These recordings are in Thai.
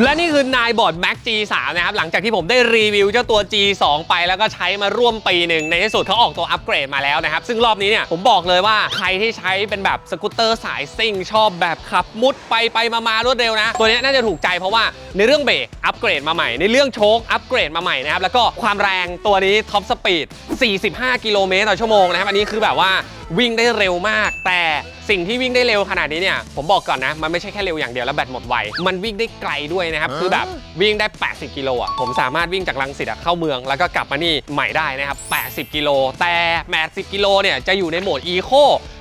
และนี่คือนายบอร์ด Mac G3 นะครับ หลังจากที่ผมได้รีวิวเจ้าตัว G2 ไปแล้วก็ใช้มาร่วมปีหนึ่งในที่สุดเขาออกตัวอัปเกรดมาแล้วนะครับ ซึ่งรอบนี้เนี่ยผมบอกเลยว่าใครที่ใช้เป็นแบบสกูตเตอร์สายซิ่ง ชอบแบบขับมุดไปไปมามารวดเร็วนะ ตัวนี้น่าจะถูกใจเพราะว่าในเรื่องเบรกอัปเกรดมาใหม่ ในเรื่องโชคอัปเกรดมาใหม่นะครับ แล้วก็ความแรงตัวนี้ท็อปสปีด 45 กิโลเมตรต่อชั่วโมงนะครับ อันนี้คือแบบว่าวิ่งได้เร็วมากแต่สิ่งที่วิ่งได้เร็วขนาดนี้เนี่ยผมบอกก่อนนะ มันไม่ใช่แค่เร็วอย่างเดียวแล้วแบตหมดไว มันวิ่งได้ไกลด้วยนะครับ คือแบบวิ่งได้ 80 กิโลอะผมสามารถวิ่งจากลังสิตอะเข้าเมืองแล้วก็กลับมานี่ใหม่ได้นะครับ 80 กิโลแต่ 80 กิโลเนี่ยจะอยู่ในโหมดอีโค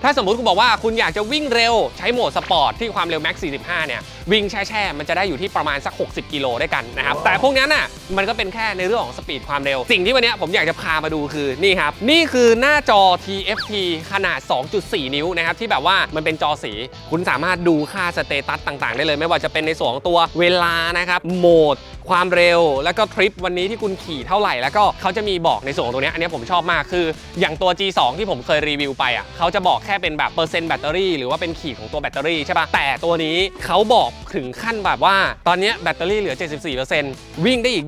ถ้าสมมุติคุณบอกว่าคุณอยากจะวิ่งเร็วใช้โหมดสปอร์ตที่ความเร็วแม็ก45 เนี่ย วิ่งแช่ๆมันจะได้อยู่ที่ประมาณสัก 60 กิโลด้วยกันนะครับ แต่พวกนั้นน่ะมันก็เป็นแค่ในเรื่องของสปีดความเร็ว สิ่งที่วันเนี้ยผมอยากจะพามาดูคือนี่ครับ นี่คือหน้าจอ TFT ขนาด 2.4 นิ้วนะครับ ที่แบบว่ามันเป็นจอสี คุณสามารถดูค่าสเตตัสต่างๆ ได้เลย ไม่ว่าจะเป็นในส่วนของตัวเวลานะครับโหมดความเร็วแล้วก็ทริปวันนี้ที่คุณขี่เท่าไหร่ แล้วก็เขาจะมีบอกในส่วนของตัวเนี้ยอันเนี้ยผมชอบมากคือ อย่างตัว G2 ที่ผมเคยรีวิวไปอะเขาจะบอกแค่เป็นแบบเปอร์เซ็นต์แบตเตอรี่หรือว่าเป็นขีดของตัวแบตเตอรี่ใช่ปะแต่ตัวนี้เขาบอกถึงขั้นแบบว่า ตอนนี้แบตเตอรี่เหลือ 74%วิ่งได้อีก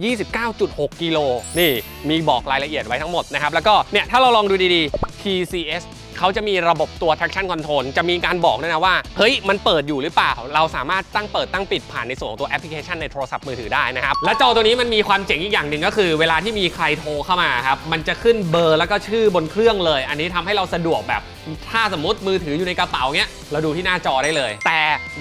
29.6 กิโลนี่มีบอกรายละเอียดไว้ทั้งหมดนะครับแล้วก็เนี่ยถ้าเราลองดูดีๆ TCS เขาจะมีระบบตัว traction control จะมีการบอกด้วยนะว่าเฮ้ยมันเปิดอยู่หรือเปล่า เราสามารถตั้งเปิดตั้งปิดผ่านในส่วนของตัวแอปพลิเคชันในโทรศัพท์มือถือได้นะครับและจอตัวนี้มันมีความเจ๋งอีกอย่างหนึ่งก็คือ เวลาที่มีใครโทรเข้ามาครับมันจะขึ้นเบอร์แล้วก็ชื่อบนเครื่องเลย อันนี้ทำให้เราสะดวกแบบถ้าสมมติมือถืออยู่ในกระเป๋าเงี้ยเราดูที่หน้าจอได้เลยแต่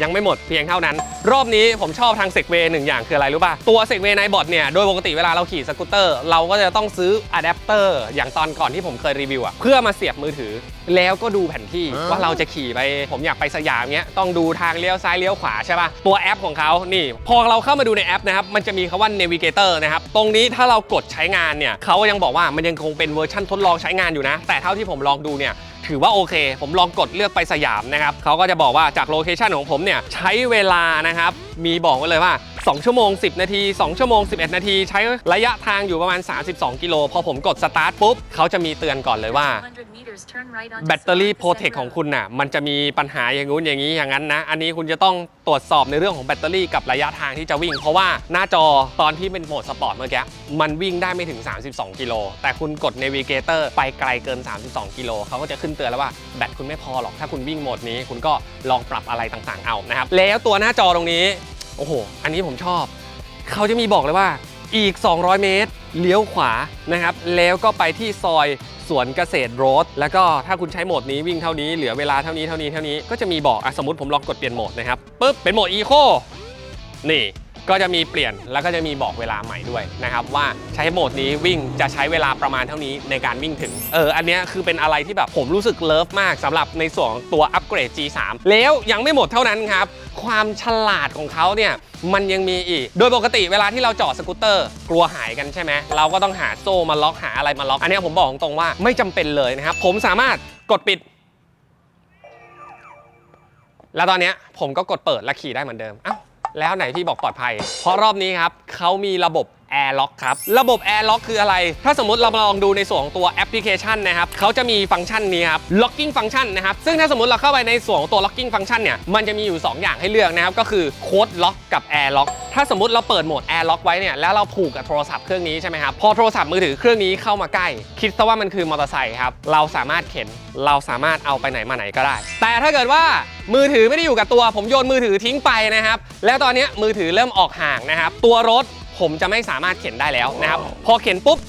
ยังไม่หมดเพียงเท่านั้น รอบนี้ผมชอบทางเซกเวย์หนึ่งอย่างคืออะไรรู้ป่ะ ตัวเซกเวย์ในบอทเนี่ย โดยปกติเวลาเราขี่สกูตเตอร์ เราก็จะต้องซื้ออะแดปเตอร์อย่างตอนก่อนที่ผมเคยรีวิวอะเพื่อมาเสียบมือถือ แล้วก็ดูแผนที่ว่าเราจะขี่ไปผมอยากไปสยามเงี้ยต้องดูทางเลี้ยวซ้ายเลี้ยวขวาใช่ป่ะตัวแอปของเขานี่ พอเราเข้ามาดูในแอปนะครับมันจะมีคำว่า Navigator นะครับตรงนี้ถ้าเรากดใช้งานเนี่ยเขายังบอกว่ามันยังคงเป็นเวอร์ชันทดลองใช้งานอยู่นะ แต่เท่าที่ผมลองดูเนี่ย ถือว่าโอเค ผมลองกดเลือกไปสยามนะครับเขาก็จะบอกว่าจากโลเคชันของผมเนี่ยใช้เวลานะครับมีบอกไว้เลยว่า 2 ชั่วโมง 10 นาที 2 ชั่วโมง 11 นาที ใช้ระยะทางอยู่ประมาณ 32 กิโล พอผมกดสตาร์ทปุ๊บ เขาจะมีเตือนก่อนเลยว่า แบตเตอรี่โปรเทคของคุณน่ะ มันจะมีปัญหาอย่างงู้นอย่างนี้อย่างนั้นนะ อันนี้คุณจะต้องตรวจสอบในเรื่องของแบตเตอรี่กับระยะทางที่จะวิ่ง เพราะว่าหน้าจอตอนที่เป็นโหมดสปอร์ตเมื่อกี้ มันวิ่งได้ไม่ถึง 32 กิโล แต่คุณกด Navigator ไปไกลเกิน 32 กิโล เขาก็จะขึ้นเตือนแล้วว่าแบตคุณไม่พอหรอก ถ้าคุณวิ่งโหมดนี้ คุณก็ลองปรับอะไรต่างๆ เอา นะครับ แล้วตัวหน้าจอตรงนี้ โอ้โห อันนี้ผมชอบ เขาจะมีบอกเลยว่าอีก 200 เมตร เลี้ยวขวานะครับ แล้วก็ไปที่ซอยสวนเกษตรโรดแล้วก็ถ้าคุณใช้โหมดนี้วิ่งเท่านี้เหลือเวลาเท่านี้เท่านี้เท่านี้ก็จะมีบอกอสมมติผมลองกดเปลี่ยนโหมดนะครับปุ๊บเป็นโหมดอีโคนี่ ก็จะมีเปลี่ยนแล้วก็จะมีบอกเวลาใหม่ด้วยนะครับว่าใช้โหมดนี้วิ่งจะใช้เวลาประมาณเท่านี้ในการวิ่งถึง เออ อันนี้คือเป็นอะไรที่แบบผมรู้สึกเลิฟมากสำหรับในส่วนตัวอัปเกรด G3 แล้วยังไม่หมดเท่านั้นครับ ความฉลาดของเขาเนี่ยมันยังมีอีก โดยปกติเวลาที่เราจอดสกูตเตอร์ กลัวหายกันใช่ไหมเราก็ต้องหาโซ่มาล็อกหาอะไรมาล็อก อันนี้ผมบอกตรงว่าไม่จำเป็นเลยนะครับผมสามารถกดปิดแล้วตอนนี้ผมก็กดเปิดและขี่ได้เหมือนเดิม เอ้า แล้วไหนพี่บอกปลอดภัย เพราะรอบนี้ครับเขามีระบบ Air Lock ครับ ระบบ Air Lock คืออะไร ถ้าสมมติเรามาลองดูในส่วนของตัวแอปพลิเคชันนะครับเขาจะมีฟังก์ชันนี้ครับ Locking Function นะครับ ซึ่งถ้าสมมติเราเข้าไปในส่วนของตัว Locking Function เนี่ย มันจะมีอยู่ 2 อย่างให้เลือกนะครับ ก็คือ Code Lock กับ Air Lock ถ้าสมมติเราเปิดโหมด Air Lock ไว้เนี่ยแล้วเราผูกกับโทรศัพท์เครื่องนี้ใช่ไหมครับ พอโทรศัพท์มือถือเครื่องนี้เข้ามาใกล้ คิดซะว่ามันคือมอเตอร์ไซค์ครับ เราสามารถเข็นเราสามารถเอาไปไหนมาไหนก็ได้ แต่ถ้าเกิดว่ามือถือไม่ได้อยู่กับตัว ผมโยนมือถือทิ้งไปนะครับ แล้วตอนนี้มือถือเริ่มออกห่างนะครับ ตัวรถ ผมจะไม่สามารถเข็นได้แล้วนะครับ พอเข็นปุ๊บ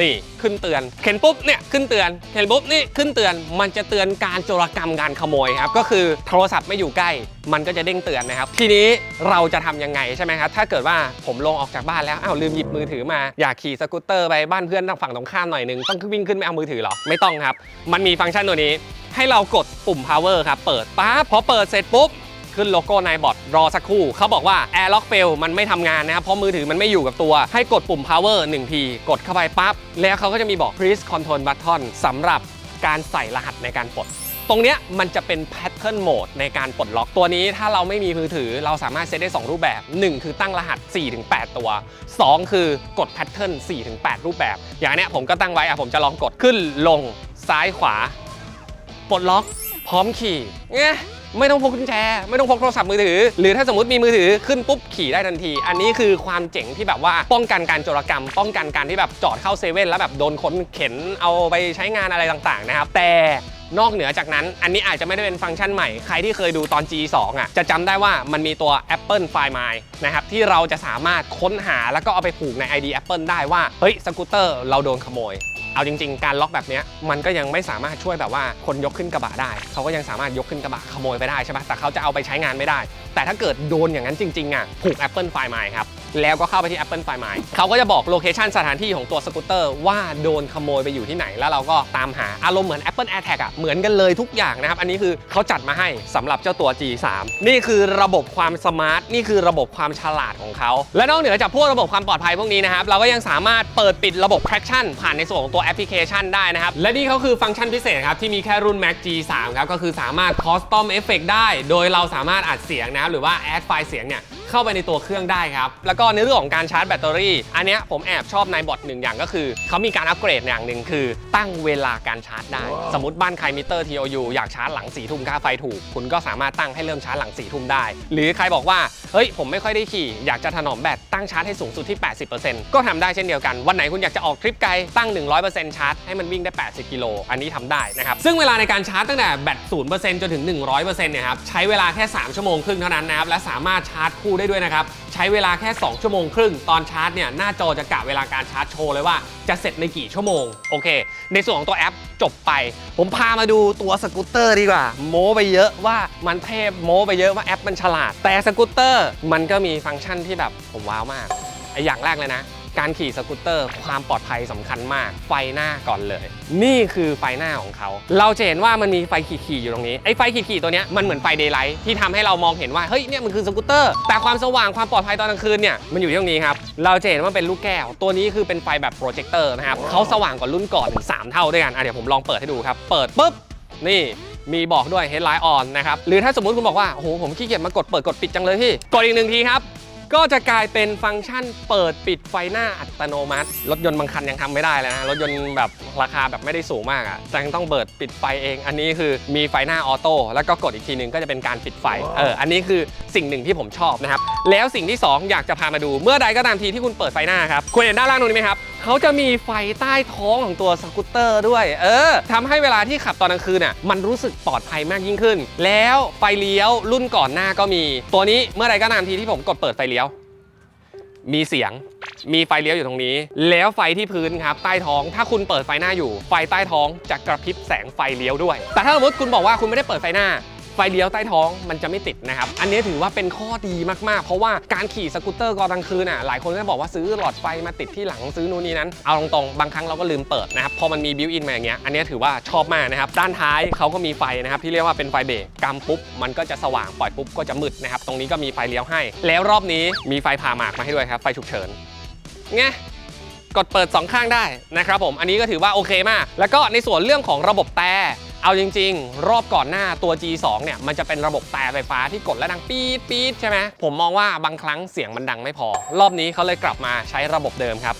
นี่ขึ้นเตือน เข็นปุ๊บเนี่ยขึ้นเตือน เข็นปุ๊บนี่ขึ้นเตือน มันจะเตือนการโจรกรรมการขโมยครับ ก็คือโทรศัพท์ไม่อยู่ใกล้ มันก็จะเด้งเตือนนะครับ ทีนี้เราจะทำยังไงใช่ไหมครับ ถ้าเกิดว่าผมลงออกจากบ้านแล้ว อ้าวลืมหยิบมือถือมา อยากขี่สกูตเตอร์ไปบ้านเพื่อนทางฝั่งตรงข้ามหน่อยนึง ต้องวิ่งขึ้นไปเอามือถือหรอ ไม่ต้องครับ มันมีฟังก์ชันตัวนี้ ให้เรากดปุ่ม power ครับ เปิดปั๊บ พอเปิดเสร็จปุ๊บ ขึ้นโลโก้ในบอทรอสักครู่ เขาบอกว่า Air Lock Fail มันไม่ทำงานนะครับเพราะมือถือมันไม่อยู่กับตัว ให้กดปุ่ม power 1 ที กดเข้าไปปั๊บ แล้วเขาก็จะมีบอก please control button สำหรับการใส่รหัสในการปลดตรงเนี้ยมันจะเป็น pattern mode ในการปลดล็อกตัวนี้ ถ้าเราไม่มีมือถือเราสามารถเซตได้ 2 รูปแบบ 1 คือตั้งรหัส 4-8 ตัว 2 คือกด pattern 4-8 รูปแบบ อย่างเนี้ยผมก็ตั้งไว้อะผมจะลองกดขึ้นลงซ้ายขวา ปลดล็อก พร้อมขี่ไง ไม่ต้องพกกุญแจ ไม่ต้องพกโทรศัพท์มือถือ หรือถ้าสมมติมีมือถือขึ้นปุ๊บขี่ได้ทันที อันนี้คือความเจ๋งที่แบบว่าป้องกันการโจรกรรม ป้องกันการที่แบบจอดเข้าเซเว่นแล้วแบบโดนคนเข็นเอาไปใช้งานอะไรต่างๆนะครับแต่ นอกเหนือจากนั้น อันนี้อาจจะไม่ได้เป็นฟังก์ชันใหม่ ใครที่เคยดูตอน G2 อะ จะจำได้ว่ามันมีตัว Apple Find My นะครับที่เราจะสามารถค้นหาแล้วก็เอาไปผูกใน ID Apple ได้ว่า เฮ้ย สกูตเตอร์เราโดนขโมย เอาจริง ๆ การล็อกแบบนี้มันก็ยังไม่สามารถช่วยแบบว่าคนยกขึ้นกระบะได้ เขาก็ยังสามารถยกขึ้นกระบะขโมยไปได้ใช่ไหมแต่เขาจะเอาไปใช้งานไม่ได้ แต่ถ้าเกิดโดนอย่างนั้นจริงๆอะผูก Apple Find My ครับ แล้วก็เข้าไปที่ Apple Find My เขาก็จะบอกโลเคชันสถานที่ของตัวสกูตเตอร์ว่าโดนขโมยไปอยู่ที่ไหน แล้วเราก็ตามหาอารมณ์เหมือน Apple AirTag อะเหมือนกันเลยทุกอย่างนะครับ อันนี้คือเขาจัดมาให้สำหรับเจ้าตัว G3 นี่คือระบบความสมาร์ทนี่คือระบบความฉลาดของเขาและนอกเหนือจากพวกระบบความปลอดภัยพวกนี้นะครับเราก็ยังสามารถเปิดปิดระบบ traction ผ่านในส่วนของตัวแอปพลิเคชันได้นะครับและนี่เขาคือฟังก์ชันพิเศษครับที่มีแค่รุ่น Mac G3 ครับก็คือสามารถ custom effect ได้ โดยเราสามารถอัดเสียงนะครับหรือว่า add ไฟล์เสียงเนี่ย เข้าไปในตัวเครื่องได้ครับ แล้วก็ในเรื่องของการชาร์จแบตเตอรี่ อันเนี้ยผมแอบชอบในบอทหนึ่งอย่างก็คือ เขามีการอัปเกรดอย่างหนึ่งคือ ตั้งเวลาการชาร์จได้ สมมติบ้านใครมิเตอร์ TOU อยากชาร์จหลัง4ี่ทุ่มค่าไฟถูก คุณก็สามารถตั้งให้เริ่มชาร์จหลัง4ี่ทุ่มได้ หรือใครบอกว่า เฮ้ย ผมไม่ค่อยได้ขี่ อยากจะถนอมแบตตั้งชาร์จให้สูงสุดที่ 80%ก็ทำได้เช่นเดียวกัน วันไหนคุณอยากจะออกทริปไกลตั้ง 100%ชาร์จให้มันวิ่งได้ 80 กิโล อันนี้ทำได้นะครับ ซึ่งเวลาในการชาร์จตั้งแต่แบต0%จนถึง 100%เนี่ยครับ ใช้เวลาแค่ 3 ชั่วโมงครึ่งเท่านั้นนะครับ และสามารถชาร์จคู่ได้ด้วยนะครับ ใช้เวลาแค่ 2 ชั่วโมงครึ่ง ตอนชาร์จเนี่ยหน้าจอจะกะเวลาการชาร์จโชว์เลยว่าจะเสร็จในกี่ชั่วโมง โอเค ในส่วนของตัวแอปจบไป ผมพามาดูตัวสกูตเตอร์ดีกว่า โม้ไปเยอะว่ามันเทพโม้ไปเยอะว่าแอปมันฉลาด แต่สกูตเตอร์มันก็มีฟังก์ชันที่แบบผมว้าวมากไออย่างแรกเลยนะ การขี่สกูตเตอร์ ความปลอดภัยสำคัญมาก ไฟหน้าก่อนเลย นี่คือไฟหน้าของเขา เราจะเห็นว่ามันมีไฟขีดๆอยู่ตรงนี้ ไอ้ไฟขีดๆตัวเนี้ยมันเหมือนไฟเดย์ไลท์ที่ทำให้เรามองเห็นว่า เฮ้ย เนี่ยมันคือสกูตเตอร์ แต่ความสว่างความปลอดภัยตอนกลางคืนเนี่ย มันอยู่ที่ตรงนี้ครับ เราจะเห็นว่าเป็นลูกแก้ว ตัวนี้คือเป็นไฟแบบโปรเจคเตอร์นะครับเขาสว่างกว่ารุ่นก่อนถึง3เท่าด้วยกันอะเดี๋ยวผมลองเปิดให้ดูครับ เปิดปุ๊บ นี่มีบอกด้วย headlight on นะครับ หรือถ้าสมมุติคุณบอกว่า โอ้โห ผมขี้เกียจมากดเปิดกดปิดจังเลยพี่ กดอีกหนึ่งทีครับ ก็จะกลายเป็นฟังก์ชันเปิดปิดไฟหน้าอัตโนมัติ รถยนต์บางคันยังทำไม่ได้เลยนะรถยนต์แบบราคาแบบไม่ได้สูงมากอะ่ะแต่ยังต้องเปิดปิดไฟเอง อันนี้คือมีไฟหน้าออโต้แล้วก็กดอีกทีหนึงก็จะเป็นการปิดไฟเอออันนี้คือสิ่งหนึ่งที่ผมชอบนะครับแล้วสิ่งที่สองอยากจะพามาดูเมื่อใดก็ตามทีที่คุณเปิดไฟหน้าครับคุณเห็นด้านล่างตรงนี้ไหมครับ เขาจะมีไฟใต้ท้องของตัวสกูตเตอร์ด้วย เออทำให้เวลาที่ขับตอนกลางคืนน่ะมันรู้สึกปลอดภัยมากยิ่งขึ้น แล้วไฟเลี้ยวรุ่นก่อนหน้าก็มี ตัวนี้เมื่อใดก็ตามทีที่ผมกดเปิดไฟเลี้ยว มีเสียงมีไฟเลี้ยวอยู่ตรงนี้ แล้วไฟที่พื้นครับใต้ท้อง ถ้าคุณเปิดไฟหน้าอยู่ ไฟใต้ท้องจะกระพริบแสงไฟเลี้ยวด้วย แต่ถ้าสมมติคุณบอกว่าคุณไม่ได้เปิดไฟหน้า ไฟเลี้ยวใต้ท้องมันจะไม่ติดนะครับ อันนี้ถือว่าเป็นข้อดีมากๆ เพราะว่าการขี่สกูตเตอร์กลางคืนอะหลายคนก็บอกว่าซื้อหลอดไฟมาติดที่หลังซื้อนู่นนี่นั้น เอาตรงๆ บางครั้งเราก็ลืมเปิดนะครับ พอมันมีบิวอินมาอย่างเงี้ย อันนี้ถือว่าชอบมากนะครับ ด้านท้ายเขาก็มีไฟนะครับที่เรียกว่าเป็นไฟเบรกกำปุ๊บมันก็จะสว่างปล่อยปุ๊บก็จะมืดนะครับ ตรงนี้ก็มีไฟเลี้ยวให้ แล้วรอบนี้มีไฟผ่าหมากมาให้ด้วยครับ ไฟฉุกเฉินไงกดเปิด 2 ข้างได้นะครับผม อันนี้ก็ถือว่าโอเคมาก แล้วก็ในส่วนเรื่องของระบบแต่ เอาจริง ๆ รอบก่อนหน้าตัว G2 เนี่ยมันจะเป็นระบบแต่ไฟฟ้าที่กดแล้วดังปี๊ดปี๊ดใช่ไหมผมมองว่าบางครั้งเสียงมันดังไม่พอ รอบนี้เขาเลยกลับมาใช้ระบบเดิมครับ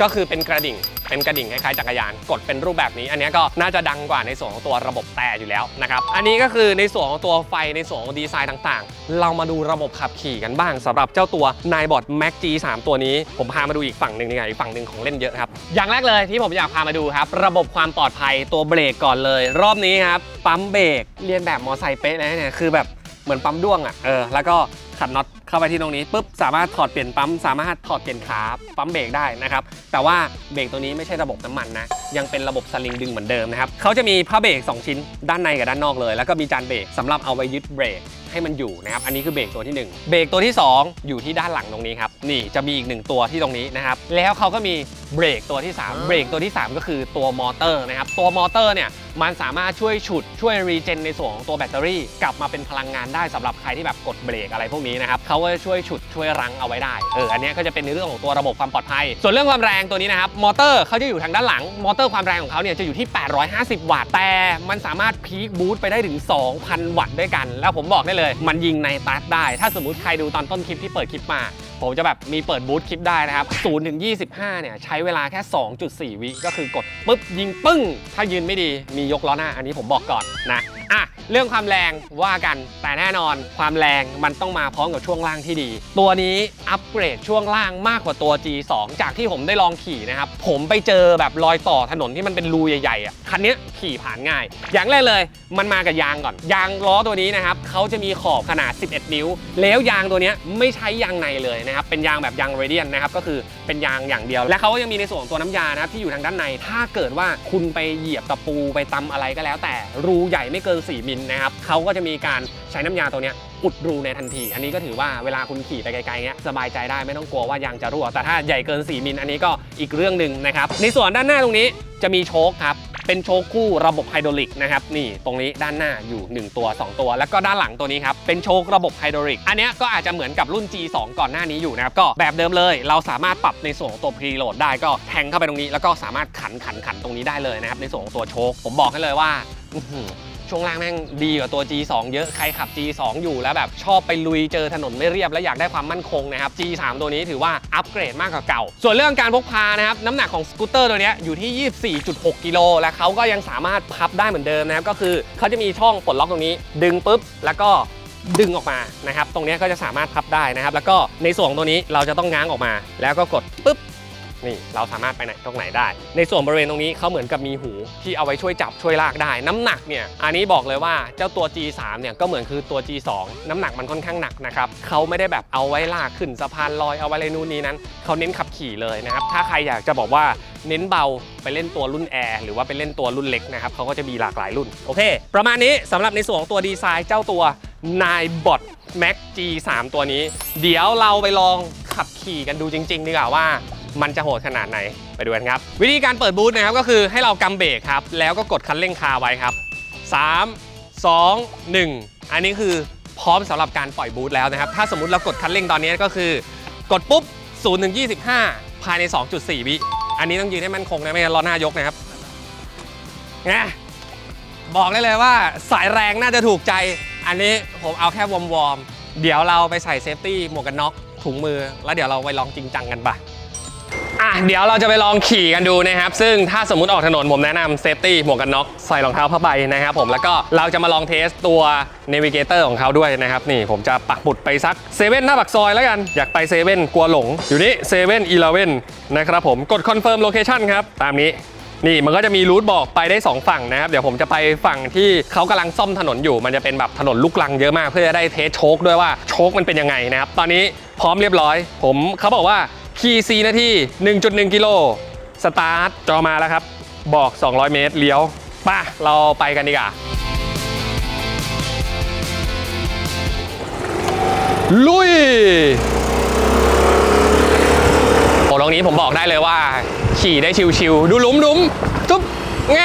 ก็คือเป็นกระดิ่ง เป็นกระดิ่งคล้ายๆจักรยานกดเป็นรูปแบบนี้ อันนี้ก็น่าจะดังกว่าในส่วนของตัวระบบแต่อยู่แล้วนะครับอันนี้ก็คือในส่วนของตัวไฟในส่วนของดีไซน์ต่างๆ เรามาดูระบบขับขี่กันบ้างสำหรับเจ้าตัว n i b o t Max G3 ตัวนี้ ผมพามาดูอีกฝั่งหนึ่งดีกว่าอีกฝั่งหนึ่งของเล่นเยอะครับอย่างแรกเลยที่ผมอยากพามาดูครับระบบความปลอดภัยตัวเบรกก่อนเลย รอบนี้ครับปั๊มเบรกเรียนแบบมอไซค์เป๊ะเลยเนี่ยคือแบบเหมือนปั๊มด้วงอะเออแล้วก็ ขัดน็อตเข้าไปที่ตรงนี้ปุ๊บสามารถถอดเปลี่ยนปั๊มสามารถถอดเปลี่ยนขาปั๊มเบรกได้นะครับแต่ว่าเบรกตัวนี้ไม่ใช่ระบบน้ำมันนะยังเป็นระบบสลิงดึงเหมือนเดิมนะครับเขาจะมีผ้าเบรก2 ชิ้นด้านในกับด้านนอกเลย แล้วก็มีจานเบรกสำหรับเอาไว้ยึดเบรกให้มันอยู่นะครับอันนี้คือเบรกตัวที่ 1 เบรกตัวที่ 2 อยู่ที่ด้านหลังตรงนี้ครับนี่จะมีอีกหนึ่งตัวที่ตรงนี้นะครับแล้วเขาก็มี เบรกตัวที่ 3 เบรกตัวที่ 3 ก็คือตัวมอเตอร์นะครับ ตัวมอเตอร์เนี่ยมันสามารถช่วยฉุดช่วยรีเจนในส่วนของตัวแบตเตอรี่ กลับมาเป็นพลังงานได้สำหรับใครที่แบบกดเบรกอะไรพวกนี้นะครับเขาก็จะช่วยฉุดช่วยรั้งเอาไว้ได้เอออันเนี้ยก็จะเป็นในเรื่องของตัวระบบความปลอดภัย ส่วนเรื่องความแรงตัวนี้นะครับมอเตอร์เขาจะอยู่ทางด้านหลังมอเตอร์ความแรงของเขาเนี่ยจะอยู่ที่ 850 วัตต์แต่มันสามารถพีคบูสต์ไปได้ถึง 2,000 วัตต์ด้วยกัน แล้วผมบอกได้เลย มันยิงในตัดได้ ถ้าสมมุติใครดูตอนต้นคลิปที่เปิดคลิปมา ผมจะแบบมีเปิดบูทคลิปได้นะครับ0ถึง25 เนี่ย ใช้เวลาแค่ 2.4 วิก็คือกดปุ๊บยิงปึ้ง ถ้ายืนไม่ดีมียกล้อหน้า อันนี้ผมบอกก่อนนะ อะเรื่องความแรงว่ากันแต่แน่นอนความแรงมันต้องมาพร้อมกับช่วงล่างที่ดี ตัวนี้อัปเกรดช่วงล่างมากกว่าตัว G2 จากที่ผมได้ลองขี่นะครับ ผมไปเจอแบบรอยต่อถนนที่มันเป็นรูใหญ่ๆอะคันนี้ขี่ผ่านง่าย อย่างแรกเลย มันมากับยางก่อน ยางล้อตัวนี้นะครับเขาจะมีขอบขนาด 11 นิ้ว แล้วยางตัวนี้ไม่ใช้ยางในเลยนะครับเป็นยางแบบยางเรเดียนนะครับก็คือเป็นยางอย่างเดียว และเขาก็ยังมีในส่วนตัวน้ำยานะครับที่อยู่ทางด้านใน ถ้าเกิดว่าคุณไปเหยียบตะปูไปตำอะไรก็แล้ว แต่รูใหญ่ไม่เกิน4 มิลนะครับเขาก็จะมีการใช้น้ำยาตัวนี้อุดรูในทันที อันนี้ก็ถือว่าเวลาคุณขี่ไปไกลๆเงี้ยสบายใจได้ไม่ต้องกลัวว่ายางจะรั่ว แต่ถ้าใหญ่เกิน 4 มิลอันนี้ก็อีกเรื่องหนึ่งนะครับ ในส่วนด้านหน้าตรงนี้จะมีโชคครับเป็นโชคคู่ระบบไฮดรอลิกนะครับนี่ตรงนี้ด้านหน้าอยู่ 1 ตัว 2 ตัว แล้วก็ด้านหลังตัวนี้ครับเป็นโชคระบบไฮดรอลิก อันนี้ก็อาจจะเหมือนกับรุ่น G2 ก่อนหน้านี้อยู่นะครับก็แบบเดิมเลย เราสามารถปรับในส่วนของตัวพรีโหลดได้ก็แทงเข้าไปตรงนี้ แล้วก็สามารถขันขันขันตรงนี้ได้เลยนะครับในส่วนของตัวโชคผมบอกให้เลยว่า ช่วงล่างแม่งดีกว่าตัว G2 เยอะ ใครขับ G2 อยู่แล้วแบบชอบไปลุยเจอถนนไม่เรียบ และอยากได้ความมั่นคงนะครับ G3 ตัวนี้ถือว่าอัปเกรดมากกว่าเก่า ส่วนเรื่องการพกพานะครับน้ำหนักของสกูตเตอร์ตัวนี้อยู่ที่ 24.6 กิโลและเขาก็ยังสามารถพับได้เหมือนเดิมนะครับก็คือเขาจะมีช่องปลดล็อกตรงนี้ ดึงปุ๊บแล้วก็ดึงออกมานะครับ ตรงนี้ก็จะสามารถพับได้นะครับ แล้วก็ในส่วนของตัวนี้เราจะต้องง้างออกมา แล้วก็กดปุ๊บ นี่เราสามารถไปไหนตรงไหนได้ ในส่วนบริเวณตรงนี้เขาเหมือนกับมีหูที่เอาไว้ช่วยจับช่วยลากได้ น้ำหนักเนี่ยอันนี้บอกเลยว่าเจ้าตัว G3 เนี่ยก็เหมือนคือตัว G2 น้ำหนักมันค่อนข้างหนักนะครับเขาไม่ได้แบบเอาไว้ลากขึ้นสะพานลอยเอาไว้อะไรนู่นนี่นั้นเขาเน้นขับขี่เลยนะครับถ้าใครอยากจะบอกว่าเน้นเบาไปเล่นตัวรุ่นแอร์หรือว่าไปเล่นตัวรุ่นเล็กนะครับเขาก็จะมีหลากหลายรุ่นโอเค ประมาณนี้สำหรับในส่วนของตัวดีไซน์เจ้าตัว n i b o t Max G3 ตัวนี้ เดี๋ยวเราไปลองขับขี่กันดูจริง ๆ ดีกว่าว่า มันจะโหดขนาดไหนไปดูกันครับ วิธีการเปิดบูธนะครับก็คือให้เรากำเบรกครับ แล้วก็กดคันเร่งคาไว้ครับ 3 2 1 อันนี้คือพร้อมสำหรับการปล่อยบูธแล้วนะครับ ถ้าสมมติเรากดคันเร่งตอนนี้ก็คือ กดปุ๊บ0ถึง25 ภายใน 2.4 วิอันนี้ต้องยืนให้มั่นคงนะไม่งั้นล้อหน้ายกนะครับไงบอกได้เลยว่าสายแรงน่าจะถูกใจ อันนี้ผมเอาแค่วอร์มๆเดี๋ยวเราไปใส่เซฟตี้หมวกกันน็อกถุงมือ แล้วเดี๋ยวเราไปลองจริงจังกันปะ อะเดี๋ยวเราจะไปลองขี่กันดูนะครับ ซึ่งถ้าสมมุติออกถนนผมแนะนำเซฟตี้หมวกกันน็อกใส่รองเท้าผ้าใบนะครับผมแล้วก็เราจะมาลองเทสตัวเนวิเกเตอร์ของเขาด้วยนะครับ นี่ผมจะปักหมุดไปสักเซเว่นหน้าปากซอยแล้วกัน อยากไปเซเว่นกลัวหลง อยู่นี่เซเว่นอีเลเว่นนะครับผมกดคอนเฟิร์มโลเคชันครับ ตามนี้นี่มันก็จะมีรูทบอกไปได้ 2 ฝั่งนะครับ เดี๋ยวผมจะไปฝั่งที่เขากำลังซ่อมถนนอยู่ มันจะเป็นแบบถนนลูกลังเยอะมาก เพื่อจะได้เทสโชคด้วยว่าโชคมันเป็นยังไงนะครับ ตอนนี้พร้อมเรียบร้อย ผมเขาบอกว่า ขี่4นาที 1.1 กิโล สตาร์ทจอมาแล้วครับ บอก 200 เมตรเลี้ยวป่ะ เราไปกันดีกว่า ลุยโอ้ตรงนี้ผมบอกได้เลยว่า ขี่ได้ชิวๆ ดูหลุมหลุมจุ๊บไง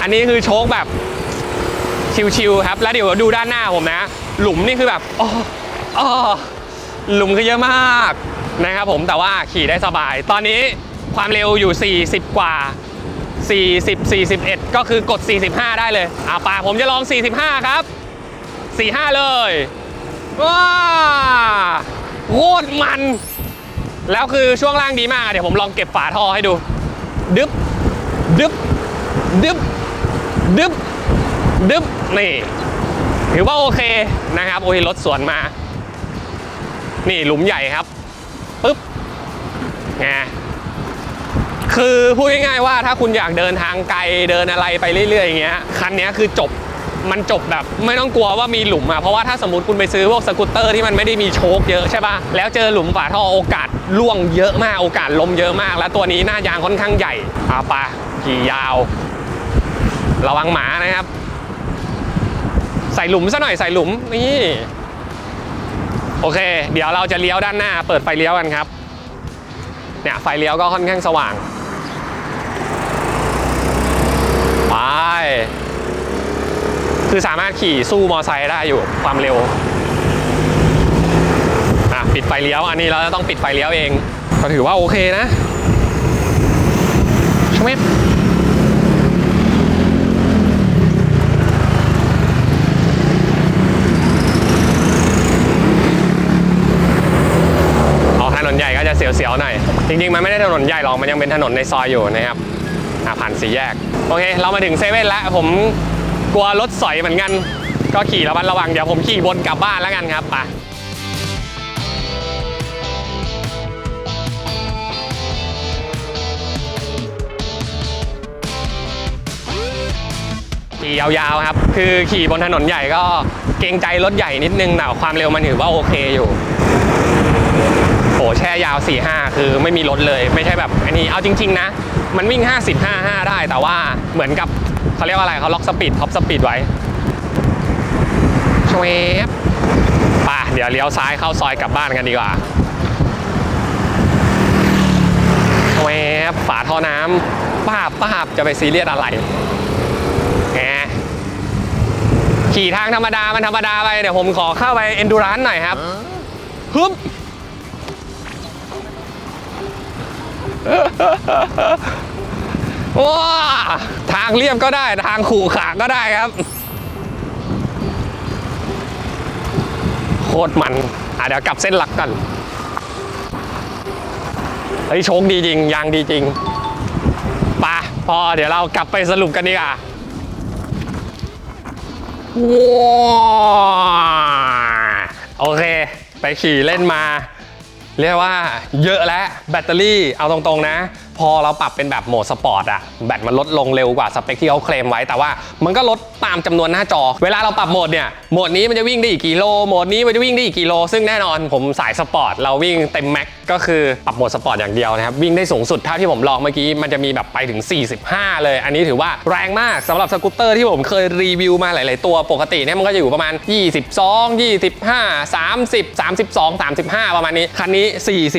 อันนี้คือโชคแบบ ชิวๆครับ แล้วเดี๋ยวดูด้านหน้าผมนะ หลุมนี่คือแบบอ๋ออ๋อหลุมคือเยอะมาก นะครับผมแต่ว่าขี่ได้สบาย ตอนนี้ความเร็วอยู่ 40 กว่า 40 41 ก็คือกด 45 ได้เลยอ่าป่าผมจะลอง 45 ครับ 45 เลยว้าโคตรมัน แล้วคือช่วงล่างดีมาก เดี๋ยวผมลองเก็บฝาท่อให้ดู ดึบ ดึบ ดึบ ดึบ ดึบ นี่ ถือว่าโอเคนะครับ โอ้ยรถสวนมา นี่หลุมใหญ่ครับ ปึ๊บไงคือพูดง่ายๆว่าถ้าคุณอยากเดินทางไกลเดินอะไรไปเรื่อยๆอย่างเงี้ยคันนี้คือจบมันจบแบบไม่ต้องกลัวว่ามีหลุมอะเพราะว่าถ้าสมมติคุณไปซื้อพวกสกูตเตอร์ที่มันไม่ได้มีโชคเยอะใช่ป่ะแล้วเจอหลุมฝาท่อโอกาสล่วงเยอะมากโอกาสล้มเยอะมาก แล้วตัวนี้หน้ายางค่อนข้างใหญ่เอาปะขี่ยาว ระวังหมานะครับ ใส่หลุมซะหน่อยใส่หลุมนี่ โอเค เดี๋ยวเราจะเลี้ยวด้านหน้า เปิดไฟเลี้ยวกันครับ เนี่ยไฟเลี้ยวก็ค่อนข้างสว่าง ไป คือสามารถขี่สู้มอไซค์ได้อยู่ความเร็ว อะปิดไฟเลี้ยว อันนี้เราจะต้องปิดไฟเลี้ยวเอง ก็ถือว่าโอเคนะชมิบออกถนนใหญ่ก็จะเสียวๆหน่อย จ ริงๆ มันไม่ได้ถนนใหญ่หรอก มันยังเป็นถนนในซอยอยู่นะครับผ่านสี่แยก โอเค เรามาถึงเซเว่นแล้ว ผมกลัวรถสอยเหมือนกัน ก็ขี่ระมัดระวัง เดี๋ยวผมขี่วนกลับบ้านแล้วกันครับไปขี่ยาวๆครับ คือขี่บนถนนใหญ่ก็เกรงใจรถใหญ่นิดนึงแต่ความเร็วมันถือว่าโอเคอยู่ แช่ยาว 4 5 คือไม่มีรถเลย ไม่ใช่แบบอันนี้เอาจริง ๆ นะ มันวิ่ง 50 5 5 ได้ แต่ว่าเหมือนกับเขาเรียกว่าอะไรเขาล็อกสปีดท็อปสปีดไว้ชเวฟป่ะเดี๋ยวเลี้ยวซ้ายเข้าซอยกลับบ้านกันดีกว่าชเวฟฝาท่อน้ำป้าบป้าบจะไปซีเรียสอะไรแหมขี่ทางธรรมดา มันธรรมดาไป เดี๋ยวผมขอเข้าไปเอนดูรานหน่อยครับฮึบ ว้าทางเรียบก็ได้ทางขู่ขาก็ได้ครับ โคตรมัน อะเดี๋ยวกลับเส้นหลักกันเฮ้ยโชคดีจริง ยางดีจริงปะพอเดี๋ยวเรากลับไปสรุปกันดีกว่าว้าโอเค ไปขี่เล่นมา เรียกว่าเยอะแล้วแบตเตอรี่เอาตรงๆนะ พอเราปรับเป็นแบบโหมดสปอร์ตอะแบตมันลดลงเร็วกว่าสเปคที่เขาเคลมไว้แต่ว่า มันก็ลดตามจำนวนหน้าจอ เวลาเราปรับโหมดเนี่ยโหมดนี้มันจะวิ่งได้อีกกี่โลโหมดนี้มันจะวิ่งได้อีกกี่โล ซึ่งแน่นอนผมสายสปอร์ตเราวิ่งเต็มแม็กก็คือปรับโหมดสปอร์ตอย่างเดียวนะครับวิ่งได้สูงสุดเท่าที่ผมลองเมื่อกี้มันจะมีแบบไปถึง 45 เลย อันนี้ถือว่าแรงมากสำหรับสกูตเตอร์ที่ผมเคยรีวิวมาหลาย ๆ ตัวปกติเนี่ยมันก็จะอยู่ประมาณ 22 25 30 32 35 ประมาณนี้คันนี้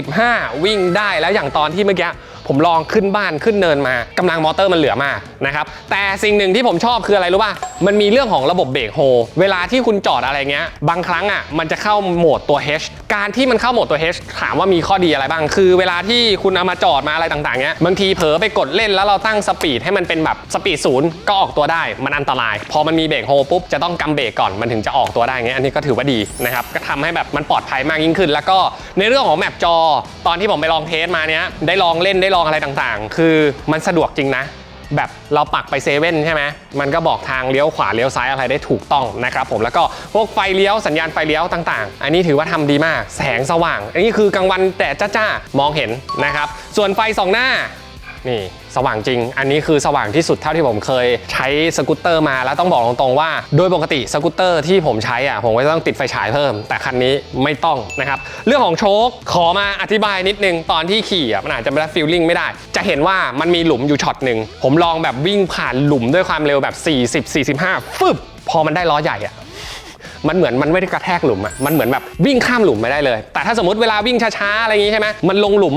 45 วิ่งได้แล้วอย่างตอนที่เมื่อกี้ ผมลองขึ้นบ้านขึ้นเนินมากำลังมอเตอร์มันเหลือมากนะครับแต่สิ่งหนึ่งที่ผมชอบคืออะไรรู้ป่ะมันมีเรื่องของระบบเบรกโฮเวลาที่คุณจอดอะไรเงี้ยบางครั้งอะมันจะเข้าโหมดตัว H การที่มันเข้าโหมดตัว H ถามว่ามีข้อดีอะไรบ้าง คือเวลาที่คุณเอามาจอดมาอะไรต่างๆเงี้ยบางทีเผลอไปกดเล่นแล้วเราตั้งสปีดให้มันเป็นแบบสปีดศูนย์ก็ออกตัวได้มันอันตราย พอมันมีเบรกโฮปุ๊บจะต้องกำเบรกก่อนมันถึงจะออกตัวได้เงี้ยอันนี้ก็ถือว่าดีนะครับก็ทำให้แบบมันปลอดภัยมากยิ่งขึ้น แล้วก็ในเรื่องของแมปจอ ตอนที่ผมไปลองเทสมาเนี้ยได้ลองเล่นได้ลองอะไรต่างๆ คือมันสะดวกจริงนะ แบบเราปักไปเซเว่นใช่ไหมมันก็บอกทางเลี้ยวขวาเลี้ยวซ้ายอะไรได้ถูกต้องนะครับผมแล้วก็พวกไฟเลี้ยวสัญญาณไฟเลี้ยวต่างๆ อันนี้ถือว่าทำดีมากแสงสว่าง อันนี้คือกลางวันแต่จ้าๆมองเห็นนะครับ ส่วนไฟสองหน้า นี่สว่างจริง อันนี้คือสว่างที่สุดเท่าที่ผมเคยใช้สกูตเตอร์มาแล้วต้องบอกตรงๆว่า โดยปกติสกูตเตอร์ที่ผมใช้อะผมก็จะต้องติดไฟฉายเพิ่ม แต่คันนี้ไม่ต้องนะครับ เรื่องของโชคขอมาอธิบายนิดนึงตอนที่ขี่อะมันอาจจะไม่ได้ฟีลลิ่งไม่ได้ จะเห็นว่ามันมีหลุมอยู่ช็อตหนึ่งผมลองแบบวิ่งผ่านหลุมด้วยความเร็วแบบ 40 45ฟึบพอมันได้ล้อใหญ่อะมันเหมือนมันไม่ได้กระแทกหลุมอะมันเหมือนแบบวิ่งข้ามหลุมไม่ได้เลย แต่ถ้าสมมติเวลาวิ่งช้าๆ อะไรอย่างงี้ใช่ไหมมันลงหลุม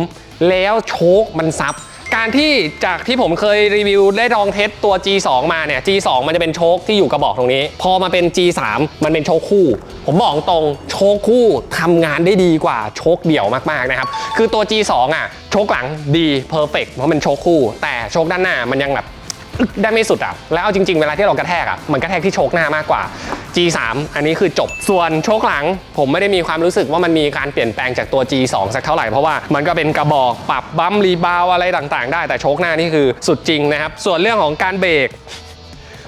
แล้วโชคมันซับ การที่จากที่ผมเคยรีวิวได้ลองเทสตัว G2 มาเนี่ย G2 มันจะเป็นโชคที่อยู่กระบอกตรงนี้ พอมาเป็น G3 มันเป็นโชคคู่ ผมบอกตรงโชคคู่ทำงานได้ดีกว่าโชคเดี่ยวมากๆนะครับ คือตัว G2 อะโชคหลังดีเพอร์เฟกเพราะมันโชคคู่ แต่โชคด้านหน้ามันยังแบบ ได้ไม่สุดอะ แล้วเอาจริง ๆ เวลาที่เรากระแทกอะ มันกระแทกที่โชคหน้ามากกว่า G3 อันนี้คือจบ ส่วนโชคหลัง ผมไม่ได้มีความรู้สึกว่ามันมีการเปลี่ยนแปลงจากตัว G2 สักเท่าไหร่ เพราะว่ามันก็เป็นกระบอกปรับบัมรีบาวอะไรต่างๆ ได้ แต่โชคหน้านี่คือสุดจริงนะครับ ส่วนเรื่องของการเบรก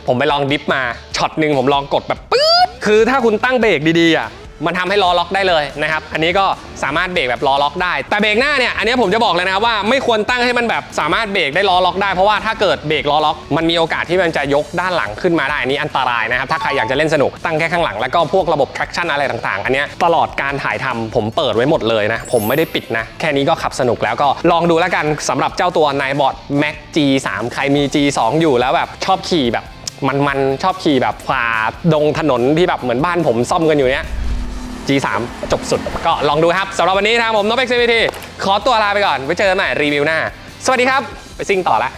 ผมไปลองดิฟมา ช็อตหนึ่งผมลองกดแบบปื๊ด คือถ้าคุณตั้งเบรกดีๆอะ มันทำให้ล้อล็อกได้เลยนะครับ อันนี้ก็สามารถเบรกแบบล้อล็อกได้ แต่เบรกหน้าเนี่ยอันนี้ผมจะบอกเลยนะว่าไม่ควรตั้งให้มันแบบสามารถเบรกได้ล้อล็อกได้เพราะว่าถ้าเกิดเบรกล้อล็อกมันมีโอกาสที่มันจะยกด้านหลังขึ้นมาได้อันนี้อันตรายนะครับถ้าใครอยากจะเล่นสนุกตั้งแค่ข้างหลังแล้วก็พวกระบบ traction อะไรต่างๆ อันนี้ตลอดการถ่ายทำผมเปิดไว้หมดเลยนะผมไม่ได้ปิดนะ แค่นี้ก็ขับสนุกแล้วก็ลองดูแล้วกันสำหรับเจ้าตัวนายบอด Mac G3 ใครมี G2 อยู่แล้วแบบชอบขี่แบบมันมันชอบขี่แบบฝ่าดงถนนที่แบบเหมือนบ้านผมซ่อมกันอยู่เนี้ย G3 จบสุด ก็ลองดูครับสำหรับวันนี้ทางผมนพเอ็กซ์พีทีขอตัวลาไปก่อนไว้เจอกันใหม่รีวิวหน้า สวัสดีครับ ไปซิ่งต่อละ